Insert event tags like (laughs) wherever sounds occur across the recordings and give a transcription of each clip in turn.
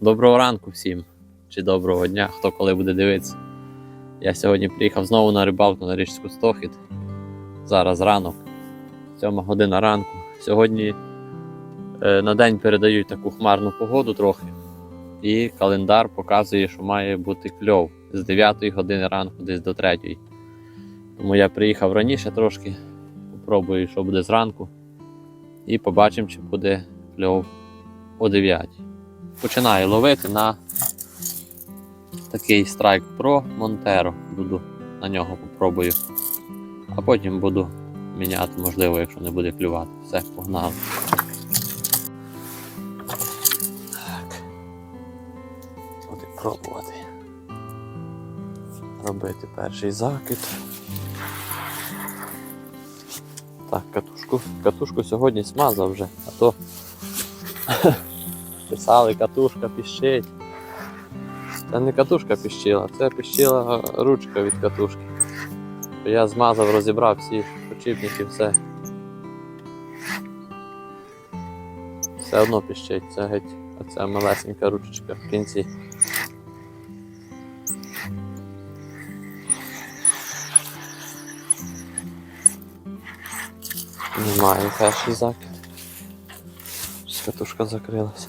Доброго ранку всім, чи доброго дня, хто коли буде дивитися. Я сьогодні приїхав знову на рибалку на річку Стохід. Зараз ранок, 7 година ранку. Сьогодні е, на день передають таку хмарну погоду трохи. І календар показує, що має бути кльов з 9 години ранку десь до 3. Тому я приїхав раніше трошки, попробую, що буде зранку. І побачимо, чи буде кльов о 9 починаю ловити на такий Strike Pro Montero. Буду на нього попробую. А потім буду міняти, можливо, якщо не буде клювати. Все, погнали. Так. Буду пробувати. Робити перший закид. Так, катушку. Катушку сьогодні смазав вже, а то писали, катушка піщить. Це не катушка піщила, це піщила ручка від катушки. Я змазав, розібрав всі почіпники, все. Все одно піщить, це геть оця малесенька ручечка в кінці. Немає перший закид. Катушка закрилась.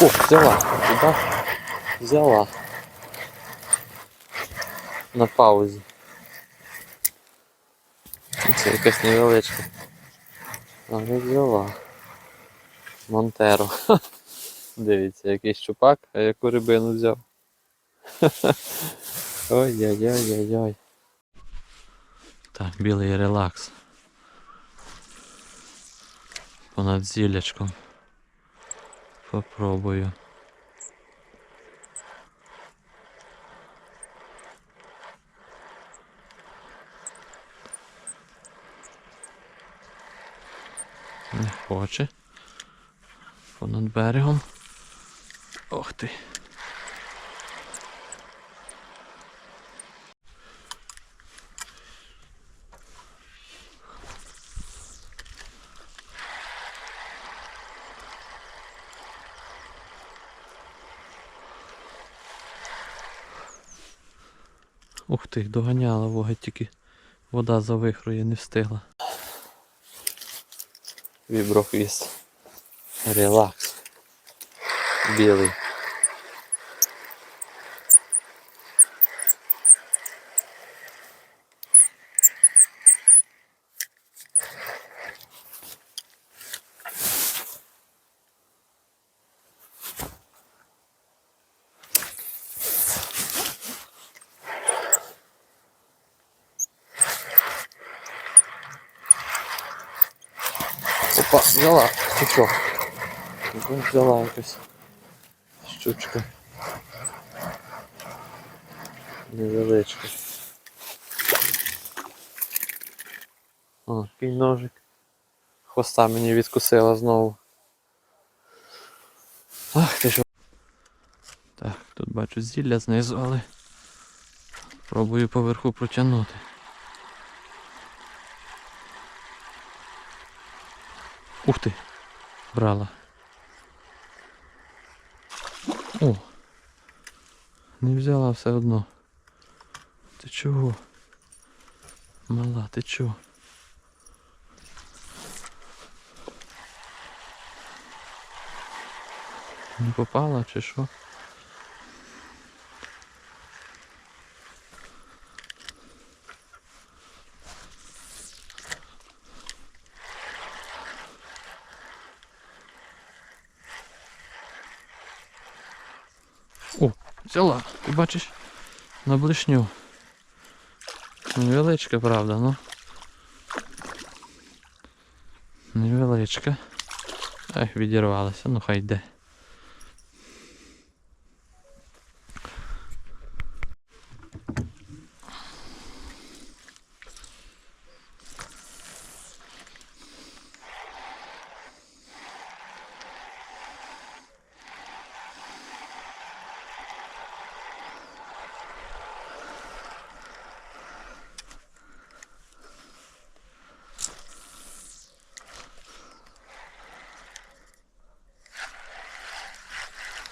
О, взяла. Куда? Взяла. На паузі. Це якась невеличка. Але взяла. Монтеро. (laughs) Дивіться, якийсь чупак, а яку рибину взяв. (laughs) Ой-ой-ой-ой-ой. Так, білий релакс. Понад зілячком. Попробую. Не хоче. Понад берегом. Ох ти. Ух ти, доганяла вога, тільки вода завихрує, не встигла. Віброхвіст. Релакс. Білий. Взяла. Ну, Взяла якась щучка. Невеличка. О, який ножик. Хвоста мені відкусила знову. Ах ти що. Так, тут бачу зілля знизу, але пробую поверху протягнути. Ух ти! Брала. О! Не взяла все одно. Ти чого? Мала, ти чого? Не попала чи що? Взяла, ти бачиш, на блишню. Невеличка, правда, ну. Невеличка. Ах, відірвалася, ну хай йде.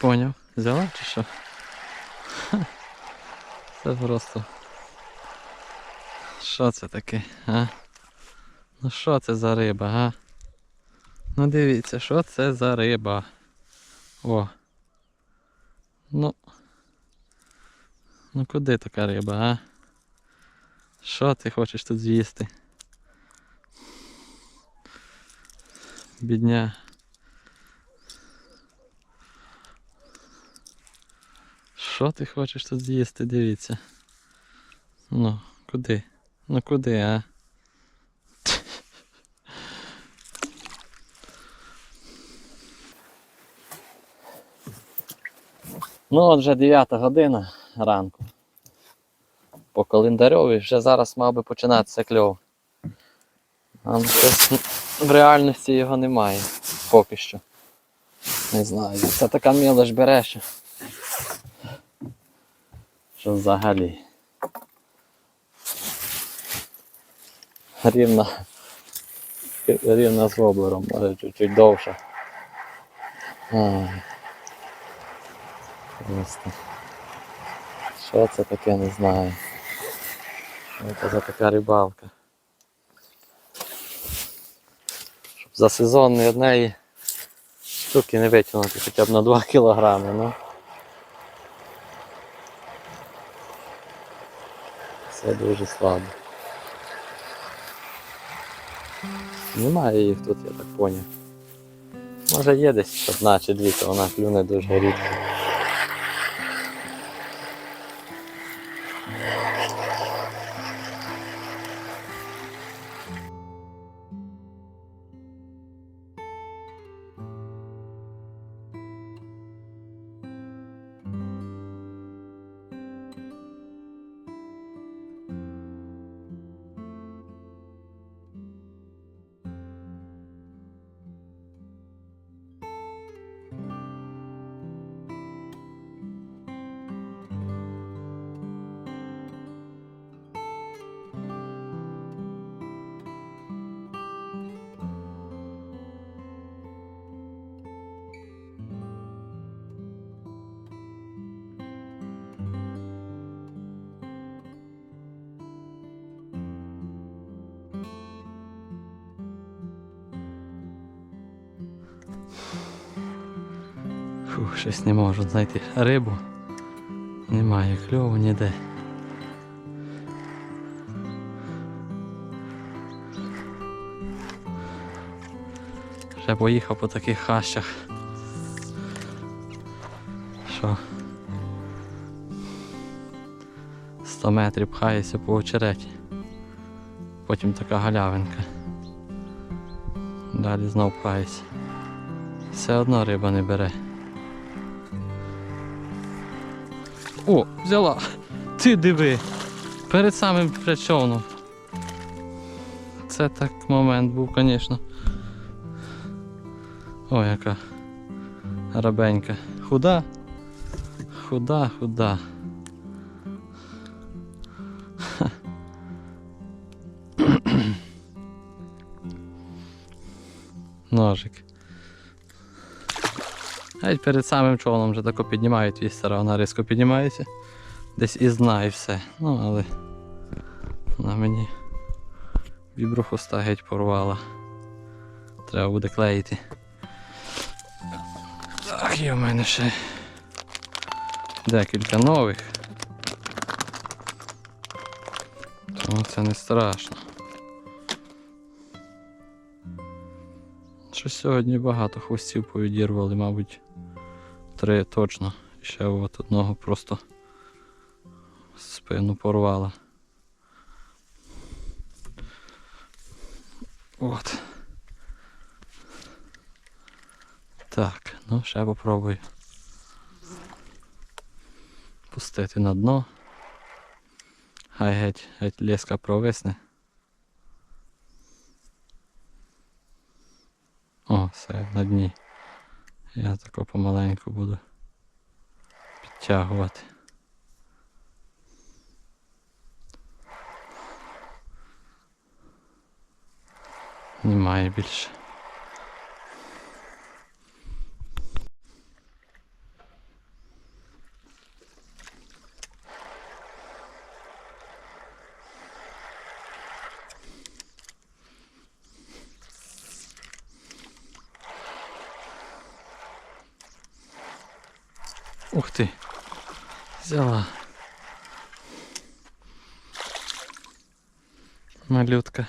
Поняв. Взяла чи що? Ха. (laughs) Це просто. Що це таке, а? Ну що це за риба, а? Ну дивіться, що це за риба. О. Ну. Ну куди така риба, а? Що ти хочеш тут з'їсти? Бідня. Що ти хочеш тут з'їсти, дивіться. Ну, куди? Ну куди, а? (laughs) Ну, от вже 9 година ранку. По календарьові вже зараз мав би починатися кльов. А ну, щось в реальності його немає поки що. Не знаю. Це така мілоч бере, що що взагалі. Рівна, рівна з воблером, може чуть-чуть довше. Просто. Що це таке, не знаю. Що це за така рибалка. Щоб за сезон ні однієї штуки не витягнути хоча б на 2 кілограми, ну. Це дуже слабо. Немає їх тут, я так поняв. Може є десь одна чи дві, то вона клюне дуже рідко. Щось не можу знайти рибу. Немає кльову ніде. Вже поїхав по таких хащах. Що? 100 метрів пхається по очереті. Потім така галявинка. Далі знов пхається. Все одно риба не бере. О, взяла. Ти диви. Перед самим причовном. Це так момент був, звісно. О, яка рабенька. Худа. Худа, худа. Ножик. Навіть перед самим човном вже тако піднімають вістера, вона різко піднімається. Десь і знає все. Ну, але вона мені віброхоста геть порвала. Треба буде клеїти. Так, є в мене ще декілька нових. Тому це не страшно. Що сьогодні багато хвостів повідірвали, мабуть, Три точно. Ще от одного просто спину порвала. От. Так, ну ще попробую пустити на дно. Хай геть, геть леска провисне. О, все на дні. Я тако помаленьку буду підтягувати. Немає більше. Ух ти. Взяла. Малютка.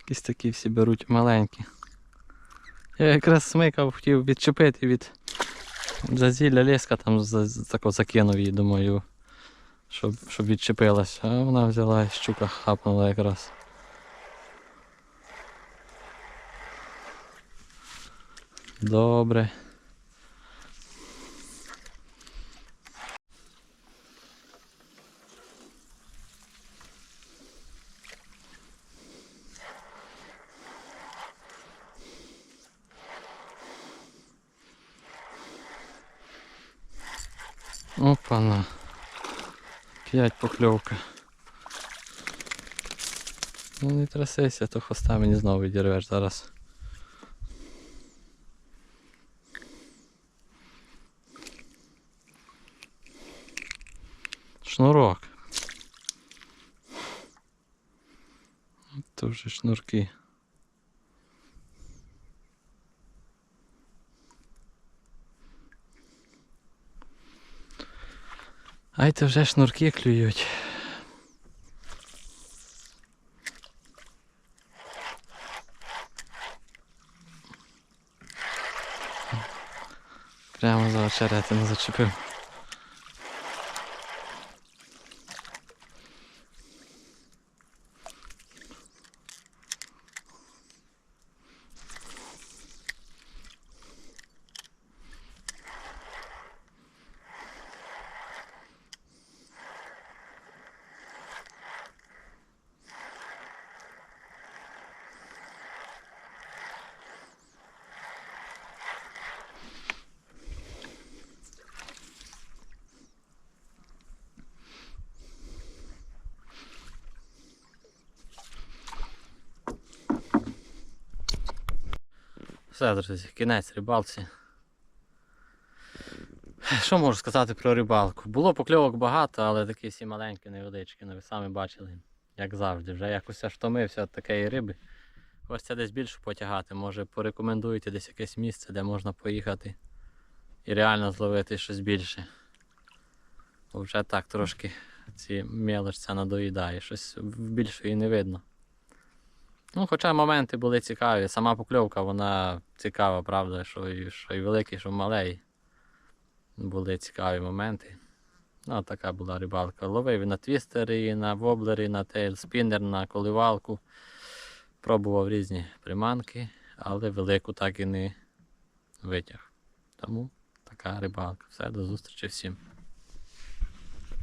Якісь такі всі беруть маленькі. Я якраз смикав, хотів відчепити від зазілля леска, там за- тако закинув її, думаю, щоб, щоб відчепилась. А вона взяла і щука хапнула якраз. Добре. П'ять покльовка. Ну не трясися, то хвоста мені знову відірвеш зараз. Шнурок. То вже шнурки. Ай, то вже шнурки клюють. Прямо за очеретину зачепив. Все, друзі, кінець рибалці. Що можу сказати про рибалку? Було покльовок багато, але такі всі маленькі, невеличкі, ну ви самі бачили, як завжди. Вже якось аж втомився від такої риби. Хочеться десь більше потягати. Може порекомендуєте десь якесь місце, де можна поїхати і реально зловити щось більше. Бо вже так трошки ці мелочця надоїдає, щось більше і не видно. Ну, хоча моменти були цікаві. Сама покльовка, вона цікава, правда, що і, що і великий, що малий. Були цікаві моменти. Ну, така була рибалка. Ловив і на твістери, і на воблери, і на тейлспінер, на коливалку. Пробував різні приманки, але велику так і не витяг. Тому така рибалка. Все, до зустрічі всім.